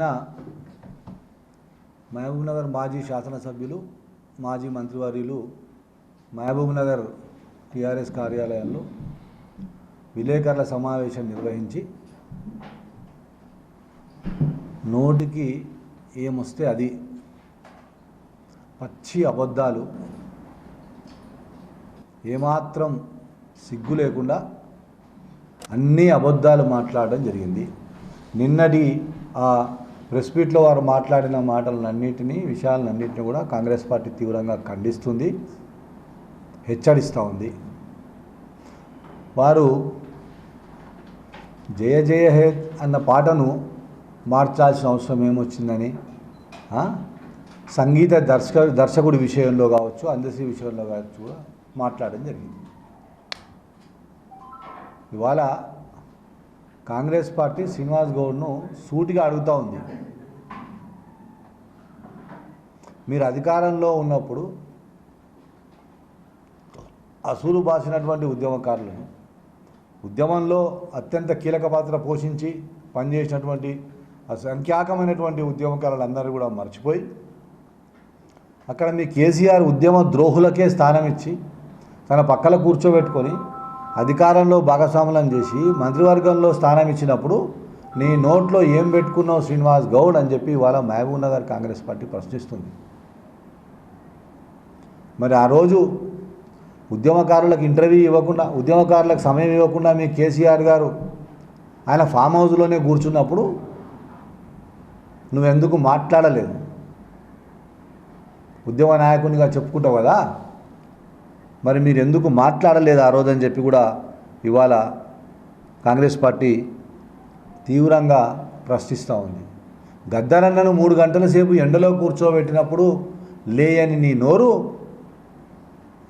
నిన్న మహబూబ్నగర్ మాజీ శాసనసభ్యులు మాజీ మంత్రివర్యులు మహబూబ్నగర్ టీఆర్ఎస్ కార్యాలయంలో విలేకరుల సమావేశం నిర్వహించి నోటికి ఏమొస్తే అది. పచ్చి అబద్ధాలు. ఏమాత్రం సిగ్గు లేకుండా అన్ని అబద్ధాలు మాట్లాడడం జరిగింది. నిన్నటి ఆ ప్రెస్ మీట్లో వారు మాట్లాడిన మాటలన్నింటినీ విషయాలన్నింటినీ కూడా కాంగ్రెస్ పార్టీ తీవ్రంగా ఖండిస్తుంది హెచ్చరిస్తూ ఉంది. వారు జయ జయ హే అన్న పాటను మార్చాల్సిన అవసరం ఏమొచ్చిందని సంగీత దర్శక దర్శకుడి విషయంలో కావచ్చు అందశ్రీ విషయంలో కావచ్చు కూడా మాట్లాడడం జరిగింది. ఇవాళ కాంగ్రెస్ పార్టీ శ్రీనివాస్ గౌడ్ను సూటిగా అడుగుతూ ఉంది. మీరు అధికారంలో ఉన్నప్పుడు అసూలు బాసినటువంటి ఉద్యమకారులను ఉద్యమంలో అత్యంత కీలక పాత్ర పోషించి పనిచేసినటువంటి అసంఖ్యాకమైనటువంటి ఉద్యమకారులందరూ కూడా మర్చిపోయి అక్కడ మీ కేసీఆర్ ఉద్యమ ద్రోహులకే స్థానం ఇచ్చి తన పక్కన కూర్చోబెట్టుకొని అధికారంలో భాగస్వాములం చేసి మంత్రివర్గంలో స్థానం ఇచ్చినప్పుడు నీ నోట్లో ఏం పెట్టుకున్నావు శ్రీనివాస్ గౌడ్ అని చెప్పి ఇవాళ మహబూబ్ నగర్ కాంగ్రెస్ పార్టీ ప్రశ్నిస్తుంది. మరి ఆ రోజు ఉద్యమకారులకు ఇంటర్వ్యూ ఇవ్వకుండా ఉద్యమకారులకు సమయం ఇవ్వకుండా మీ కేసీఆర్ గారు ఆయన ఫామ్ హౌస్లోనే కూర్చున్నప్పుడు నువ్వెందుకు మాట్లాడలేదు? ఉద్యమ నాయకునిగా చెప్పుకుంటావు కదా? మరి మీరు ఎందుకు మాట్లాడలేదు ఆ రోజని చెప్పి కూడా ఇవాళ కాంగ్రెస్ పార్టీ తీవ్రంగా ప్రశ్నిస్తూ ఉంది. గద్దరన్నను మూడు గంటల సేపు ఎండలో కూర్చోబెట్టినప్పుడు లేయని నీ నోరు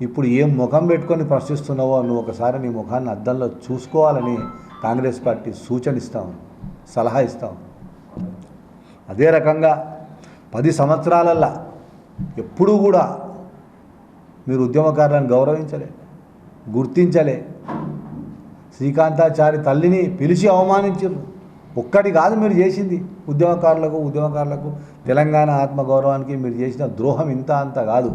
ఇప్పుడు ఏం ముఖం పెట్టుకొని ప్రశ్నిస్తున్నావో నువ్వు ఒకసారి నీ ముఖాన్ని అద్దంలో చూసుకోవాలని కాంగ్రెస్ పార్టీ సూచన ఇస్తాం సలహా ఇస్తాం అదే రకంగా పది సంవత్సరాలల్లా ఎప్పుడూ కూడా మీరు ఉద్యమకారులను గౌరవించలే గుర్తించలే. శ్రీకాంతాచారి తల్లిని పిలిచి అవమానించారు. ఒక్కటి కాదు మీరు చేసింది. ఉద్యమకారులకు ఉద్యమకారులకు తెలంగాణ ఆత్మగౌరవానికి మీరు చేసిన ద్రోహం ఇంత అంత కాదు.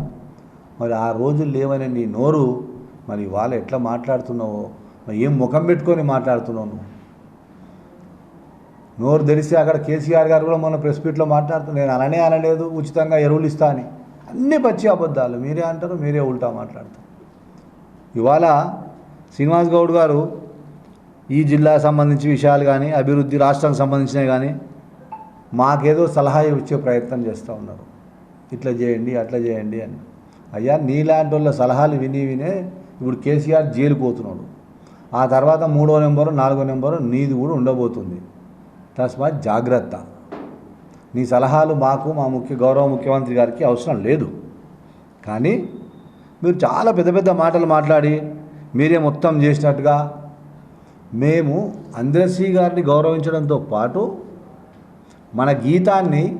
మరి ఆ రోజులు లేవని నీ నోరు మరి వాళ్ళు ఎట్లా మాట్లాడుతున్నావో మరి ఏం ముఖం పెట్టుకొని మాట్లాడుతున్నావు నువ్వు? నోరు తెరిస్తే అక్కడ కేసీఆర్ గారు కూడా మొన్న ప్రెస్ మీట్లో మాట్లాడుతున్నారు నేను అననే అనలేదు ఉచితంగా ఎరువులు ఇస్తా అని. అన్నీ పచ్చి అబద్ధాలు. మీరే అంటారు మీరే ఉల్టా మాట్లాడతారు. ఇవాళ శ్రీనివాస్ గౌడ్ గారు ఈ జిల్లాకు సంబంధించి విషయాలు కానీ అభివృద్ధి రాష్ట్రానికి సంబంధించినవి కానీ మాకేదో సలహా ఇచ్చే ప్రయత్నం చేస్తూ ఉన్నారు. ఇట్లా చేయండి అట్లా చేయండి అని. అయ్యా నీలాంటి వాళ్ళ సలహాలు విని వినే ఇప్పుడు కేసీఆర్ జైలు పోతున్నాడు ఆ తర్వాత మూడో నెంబరు నాలుగో నెంబరు నీది కూడా ఉండబోతుంది. తస్మాత్ జాగ్రత్త. నీ సలహాలు మాకు మా ముఖ్య గౌరవ ముఖ్యమంత్రి గారికి అవసరం లేదు. కానీ మీరు చాలా పెద్ద పెద్ద మాటలు మాట్లాడి మీరే మొత్తం చేసినట్టుగా మేము అంద్రశ్రీ గారిని గౌరవించడంతో పాటు మన గీతాన్ని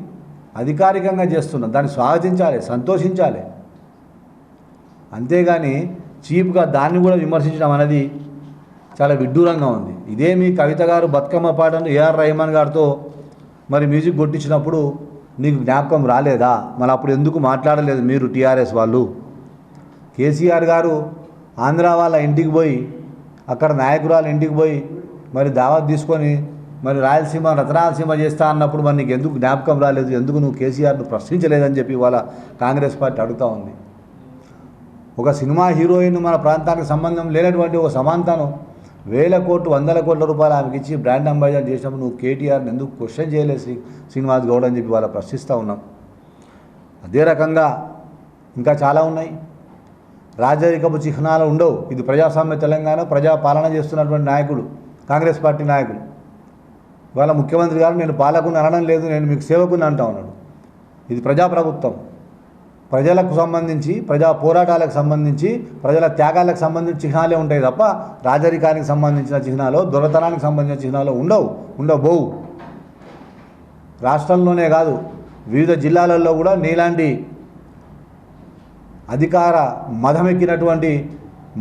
అధికారికంగా చేస్తున్నాం. దాన్ని స్వాగతించాలి సంతోషించాలి. అంతేగాని చీప్గా దాన్ని కూడా విమర్శించడం అనేది చాలా విడ్డూరంగా ఉంది. ఇదే మీ కవిత గారు బతుకమ్మ పాటను ఏఆర్ రహమాన్ గారితో మరి మ్యూజిక్ కొట్టించినప్పుడు నీకు జ్ఞాపకం రాలేదా? మరి అప్పుడు ఎందుకు మాట్లాడలేదు మీరు టీఆర్ఎస్ వాళ్ళు? కేసీఆర్ గారు ఆంధ్ర వాళ్ళ ఇంటికి పోయి అక్కడ నాయకురాలు ఇంటికి పోయి మరి దావత్ తీసుకొని మరి రాయలసీమ రతనాలసీమ చేస్తా అన్నప్పుడు మరి నీకు ఎందుకు జ్ఞాపకం రాలేదు? ఎందుకు నువ్వు కేసీఆర్ను ప్రశ్నించలేదని చెప్పి ఇవాళ కాంగ్రెస్ పార్టీ అడుగుతూ ఉంది. ఒక సినిమా హీరోయిన్ మన ప్రాంతానికి సంబంధం లేనటువంటి ఒక సమాంతను వేల కోట్లు వందల కోట్ల రూపాయలు ఆమెకి ఇచ్చి బ్రాండ్ అంబాసిడర్ చేసినప్పుడు నువ్వు కేటీఆర్ని ఎందుకు క్వశ్చన్ చేయలేదు శ్రీ శ్రీనివాస్ గౌడ్ అని చెప్పి వాళ్ళ ప్రశ్నిస్తూ ఉన్నాం. అదే రకంగా ఇంకా చాలా ఉన్నాయి. రాజరికపు చిహ్నాలు ఉండవు. ఇది ప్రజాస్వామ్య తెలంగాణ ప్రజా పాలన చేస్తున్నటువంటి నాయకుడు కాంగ్రెస్ పార్టీ నాయకులు ఇవాళ ముఖ్యమంత్రి గారు నేను పాలకుని అనడం లేదు నేను మీకు సేవకుని అంటా ఉన్నాడు. ఇది ప్రజాప్రభుత్వం. ప్రజలకు సంబంధించి ప్రజా పోరాటాలకు సంబంధించి ప్రజల త్యాగాలకు సంబంధించిన చిహ్నాలే ఉంటాయి తప్ప రాజరికానికి సంబంధించిన చిహ్నాలు దొరతనానికి సంబంధించిన చిహ్నాలు ఉండవు ఉండబోవు. రాష్ట్రంలోనే కాదు వివిధ జిల్లాలలో కూడా నీలాంటి అధికార మదమెక్కినటువంటి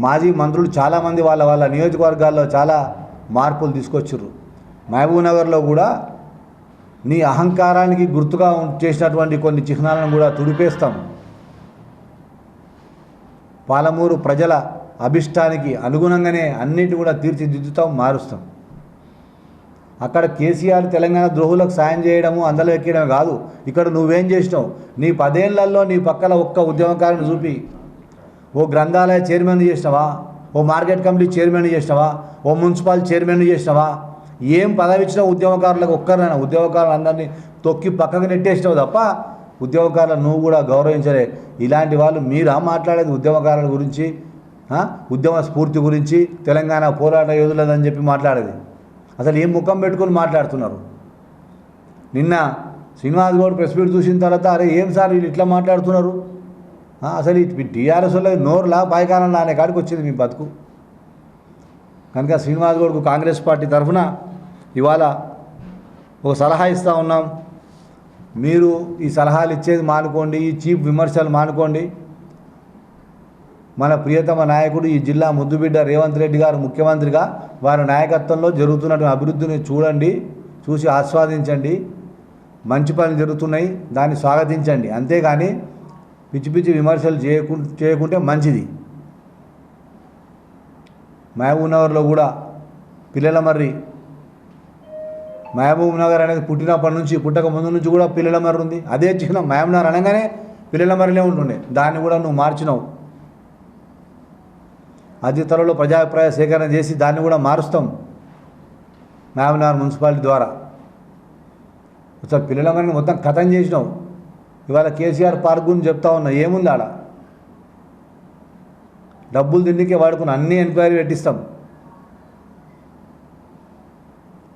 మాజీ మంత్రులు చాలామంది వాళ్ళ వాళ్ళ నియోజకవర్గాల్లో చాలా మార్పులు తీసుకొచ్చారు మహబూబ్నగర్లో కూడా నీ అహంకారానికి గుర్తుగా చేసినటువంటి కొన్ని చిహ్నాలను కూడా తుడిపేస్తాం. పాలమూరు ప్రజల అభిష్టానికి అనుగుణంగానే అన్నిటి కూడా తీర్చిదిద్దుతాం మారుస్తాం. అక్కడ కేసీఆర్ తెలంగాణ ద్రోహులకు సాయం చేయడము అందులో ఎక్కడమే కాదు ఇక్కడ నువ్వేం చేసినావు? నీ పదేళ్ళలో నీ పక్కల ఒక్క ఉద్యమకారుని చూపి ఓ గ్రంథాలయ చైర్మన్ చేసినావా? ఓ మార్కెట్ కమిటీ చైర్మన్ చేసినావా? ఓ మున్సిపల్ చైర్మన్ చేసినావా? ఏం పదవి ఇచ్చినా ఉద్యమకారులకు ఒక్కరినైనా ఉద్యమకారులు అందరినీ తొక్కి పక్కకు నెట్టేసినావు తప్ప ఉద్యోగకారులు నువ్వు కూడా గౌరవించలే. ఇలాంటి వాళ్ళు మీరా మాట్లాడేది ఉద్యమకారుల గురించి ఉద్యమ స్ఫూర్తి గురించి తెలంగాణ పోరాట యోధులదని చెప్పి మాట్లాడేది. అసలు ఏం ముఖం పెట్టుకొని మాట్లాడుతున్నారు? నిన్న శ్రీనివాస్ గౌడ్ ప్రెస్ మీట్ చూసిన తర్వాత అరే ఏం సార్ వీళ్ళు ఇట్లా మాట్లాడుతున్నారు? అసలు టీఆర్ఎస్ వాళ్ళ నోరులా పాయకాలంలా అనే కాడికి వచ్చింది మీ బతుకు. కనుక శ్రీనివాస్ గౌడ్కు కాంగ్రెస్ పార్టీ తరఫున ఇవాళ ఒక సలహా ఇస్తూ ఉన్నాం. మీరు ఈ సలహాలు ఇచ్చేది మానుకోండి ఈ చీప్ విమర్శలు మానుకోండి. మన ప్రియతమ నాయకుడు ఈ జిల్లా ముద్దుబిడ్డ రేవంత్ రెడ్డి గారు ముఖ్యమంత్రిగా వారి నాయకత్వంలో జరుగుతున్నటువంటి అభివృద్ధిని చూడండి చూసి ఆస్వాదించండి. మంచి పనులు జరుగుతున్నాయి దాన్ని స్వాగతించండి. అంతేగాని పిచ్చి పిచ్చి విమర్శలు చేయకు చేయకుంటే మంచిది. మహబూబ్నగర్లో కూడా పిల్లల మర్రి మహబూబ్ నగర్ అనేది పుట్టినప్పటి నుంచి పుట్టక ముందు నుంచి కూడా పిల్లల మర్రి ఉంది. అదే చిహ్నం మహబూబ్ నగర్ అనగానే పిల్లల మర్రిలే ఉంటుండే. దాన్ని కూడా నువ్వు మార్చినావు. అతి త్వరలో ప్రజాభిప్రాయ సేకరణ చేసి దాన్ని కూడా మారుస్తాం. మహబూబ్ నగర్ మున్సిపాలిటీ ద్వారా. అసలు పిల్లల మర్రిని మొత్తం కథం చేసినావు. ఇవాళ కేసీఆర్ పార్క్ గురించి చెప్తా ఉన్నా ఏముంది ఆడ? డబ్బులు తిండికే వాడుకుని అన్ని ఎంక్వైరీ పెట్టిస్తాం.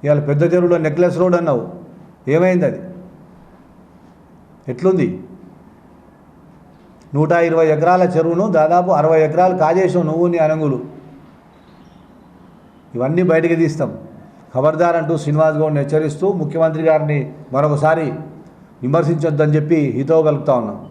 ఇవాళ పెద్ద చెరువులో నెక్లెస్ రోడ్ అన్నావు. ఏమైంది అది? ఎట్లుంది? నూట ఇరవై ఎకరాల చెరువును దాదాపు అరవై ఎకరాలు కాజేసావు నువ్వు నీ అనంగులు. ఇవన్నీ బయటికి తీస్తాం. ఖబర్దార్ అంటూ శ్రీనివాస్ గౌడ్ని హెచ్చరిస్తూ ముఖ్యమంత్రి గారిని మరొకసారి విమర్శించొద్దని చెప్పి హితవు కలుపుతా ఉన్నాం.